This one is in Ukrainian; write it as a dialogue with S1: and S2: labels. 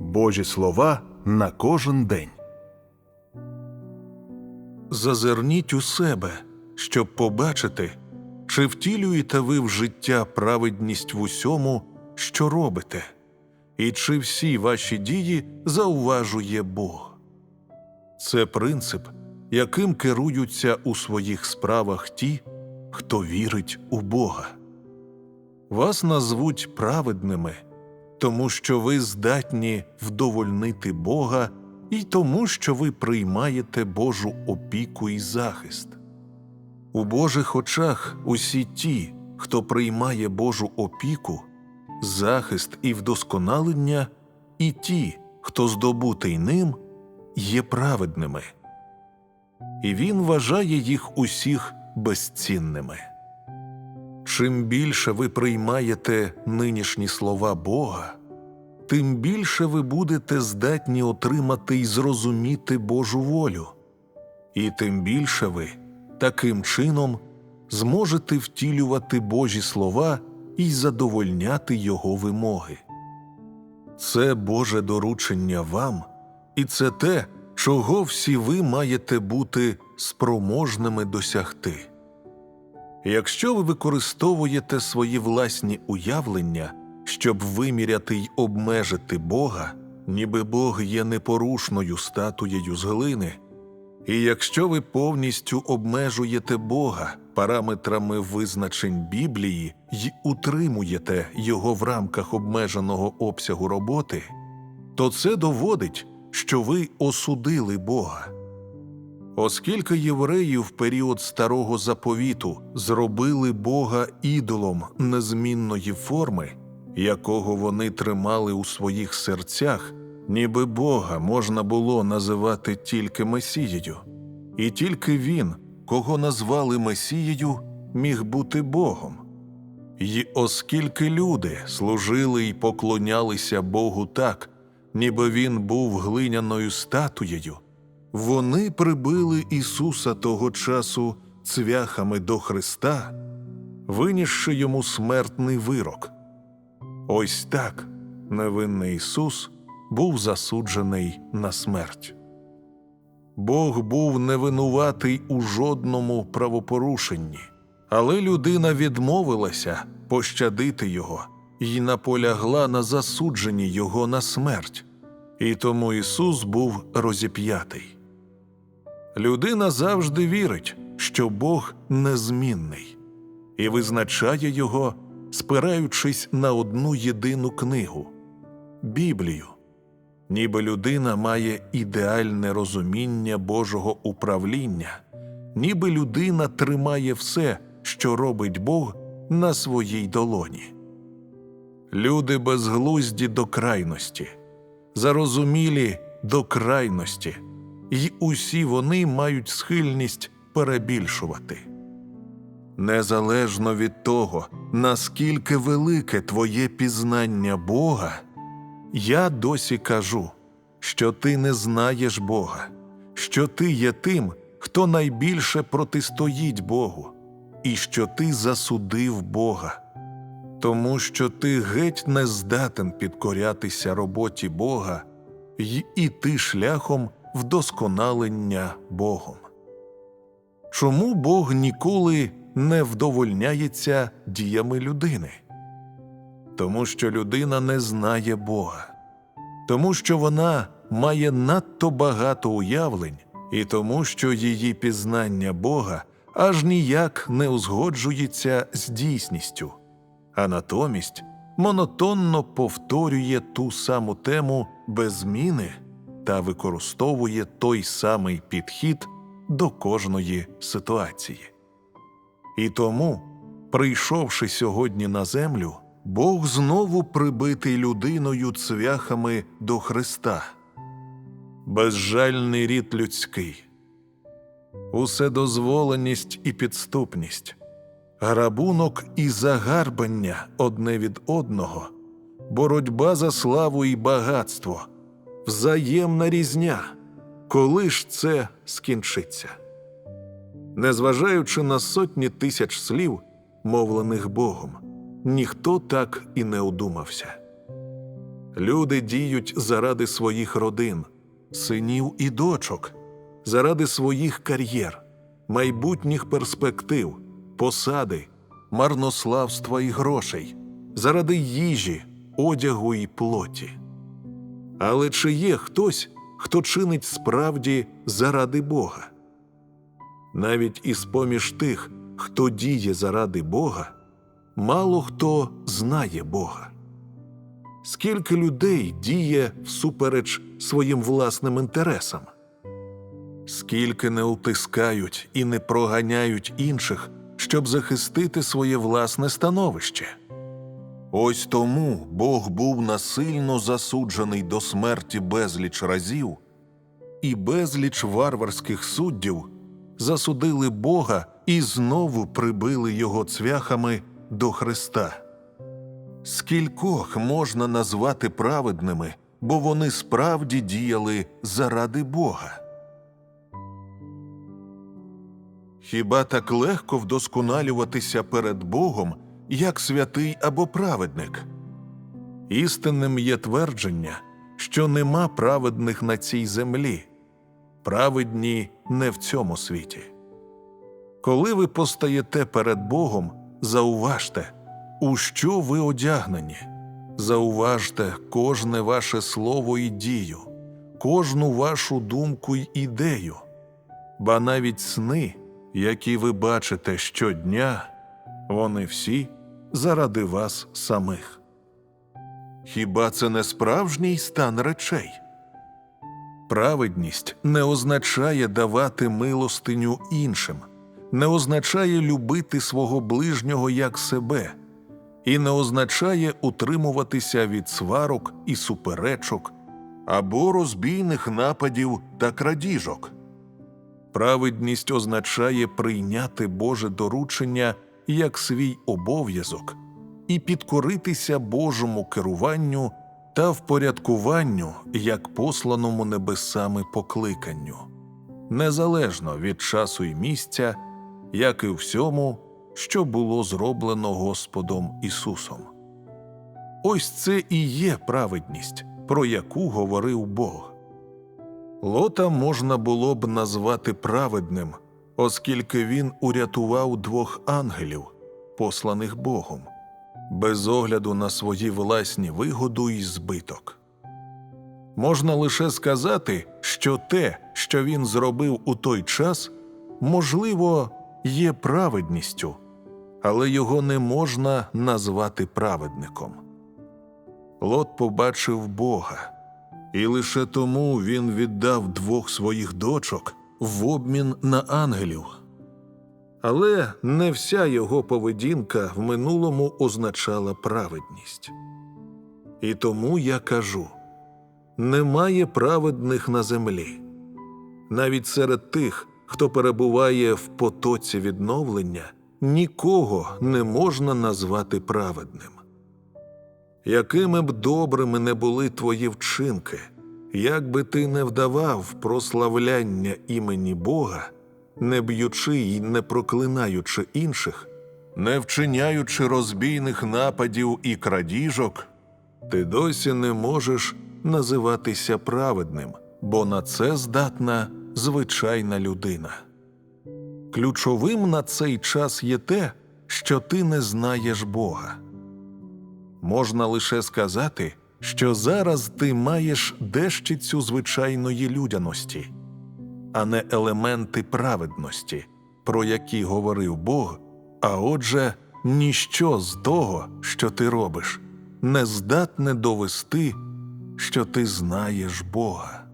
S1: Божі слова на кожен день.
S2: Зазирніть у себе, щоб побачити, чи втілюєте ви в життя праведність в усьому, що робите, і чи всі ваші дії зауважує Бог. Це принцип, яким керуються у своїх справах ті, хто вірить у Бога. Вас назвуть праведними, тому що ви здатні вдовольнити Бога і тому, що ви приймаєте Божу опіку і захист. У Божих очах усі ті, хто приймає Божу опіку, захист і вдосконалення, і ті, хто здобутий ним, є праведними. І він вважає їх усіх безцінними. Чим більше ви приймаєте нинішні слова Бога, тим більше ви будете здатні отримати і зрозуміти Божу волю, і тим більше ви таким чином зможете втілювати Божі слова і задовольняти Його вимоги. Це Боже доручення вам, і це те, чого всі ви маєте бути спроможними досягти. Якщо ви використовуєте свої власні уявлення, щоб виміряти й обмежити Бога, ніби Бог є непорушною статуєю з глини, і якщо ви повністю обмежуєте Бога параметрами визначень Біблії й утримуєте його в рамках обмеженого обсягу роботи, то це доводить, що ви осудили Бога. Оскільки євреї в період старого заповіту зробили Бога ідолом незмінної форми, якого вони тримали у своїх серцях, ніби Бога можна було називати тільки Месією, і тільки він, кого назвали Месією, міг бути Богом. І оскільки люди служили і поклонялися Богу так, ніби він був глиняною статуєю, вони прибили Ісуса того часу цвяхами до Христа, винісши йому смертний вирок. Ось так невинний Ісус був засуджений на смерть. Бог був невинуватий у жодному правопорушенні, але людина відмовилася пощадити його і наполягла на засудженні його на смерть, і тому Ісус був розіп'ятий. Людина завжди вірить, що Бог незмінний, і визначає його, спираючись на одну єдину книгу Біблію. Ніби людина має ідеальне розуміння Божого управління, ніби людина тримає все, що робить Бог, на своїй долоні. Люди безглузді до крайності, зарозумілі до крайності, і усі вони мають схильність перебільшувати. Незалежно від того, наскільки велике твоє пізнання Бога, я досі кажу, що ти не знаєш Бога, що ти є тим, хто найбільше протистоїть Богу, і що ти засудив Бога, тому що ти геть не здатен підкорятися роботі Бога й іти шляхом вдосконалення Богом. Чому Бог ніколи не вдовольняється діями людини? Тому що людина не знає Бога, тому що вона має надто багато уявлень, і тому, що її пізнання Бога аж ніяк не узгоджується з дійсністю, а натомість монотонно повторює ту саму тему без зміни та використовує той самий підхід до кожної ситуації. І тому, прийшовши сьогодні на землю, Бог знову прибитий людиною цвяхами до Христа, безжальний рід людський, уседозволеність і підступність, грабунок і загарбання одне від одного, боротьба за славу і багатство, взаємна різня, коли ж це скінчиться. Незважаючи на сотні тисяч слів, мовлених Богом, ніхто так і не одумався. Люди діють заради своїх родин, синів і дочок, заради своїх кар'єр, майбутніх перспектив, посади, марнославства і грошей, заради їжі, одягу і плоті. Але чи є хтось, хто чинить справді заради Бога? Навіть із поміж тих, хто діє заради Бога, мало хто знає Бога. Скільки людей діє всупереч своїм власним інтересам? Скільки не утискають і не проганяють інших, щоб захистити своє власне становище? Ось тому Бог був насильно засуджений до смерті безліч разів, і безліч варварських суддів засудили Бога і знову прибили його цвяхами до Христа. Скількох можна назвати праведними, бо вони справді діяли заради Бога. Хіба так легко вдосконалюватися перед Богом, як святий або праведник? Істинним є твердження, що нема праведних на цій землі, праведні не в цьому світі. Коли ви постаєте перед Богом, зауважте, у що ви одягнені. Зауважте кожне ваше слово і дію, кожну вашу думку й ідею, ба навіть сни, які ви бачите щодня, вони всі заради вас самих. Хіба це не справжній стан речей? Праведність не означає давати милостиню іншим, не означає любити свого ближнього як себе, і не означає утримуватися від сварок і суперечок або розбійних нападів та крадіжок. Праведність означає прийняти Боже доручення як свій обов'язок і підкоритися Божому керуванню та впорядкуванню як посланому небесами покликанню, незалежно від часу і місця, як і всьому, що було зроблено Господом Ісусом. Ось це і є праведність, про яку говорив Бог. Лота можна було б назвати праведним, оскільки він урятував двох ангелів, посланих Богом, без огляду на свої власні вигоду і збиток. Можна лише сказати, що те, що він зробив у той час, можливо, є праведністю, але його не можна назвати праведником. Лот побачив Бога. І лише тому він віддав двох своїх дочок в обмін на ангелів. Але не вся його поведінка в минулому означала праведність. І тому я кажу: немає праведних на землі. Навіть серед тих, хто перебуває в потоці відновлення, нікого не можна назвати праведним якими б добрими не були твої вчинки, як би ти не вдавав прославляння імені Бога, не б'ючи й не проклинаючи інших, не вчиняючи розбійних нападів і крадіжок, ти досі не можеш називатися праведним, бо на це здатна звичайна людина. Ключовим на цей час є те, що ти не знаєш Бога можна лише сказати, що зараз ти маєш дещицю звичайної людяності, а не елементи праведності, про які говорив Бог, а отже, ніщо з того, що ти робиш, не здатне довести, що ти знаєш Бога.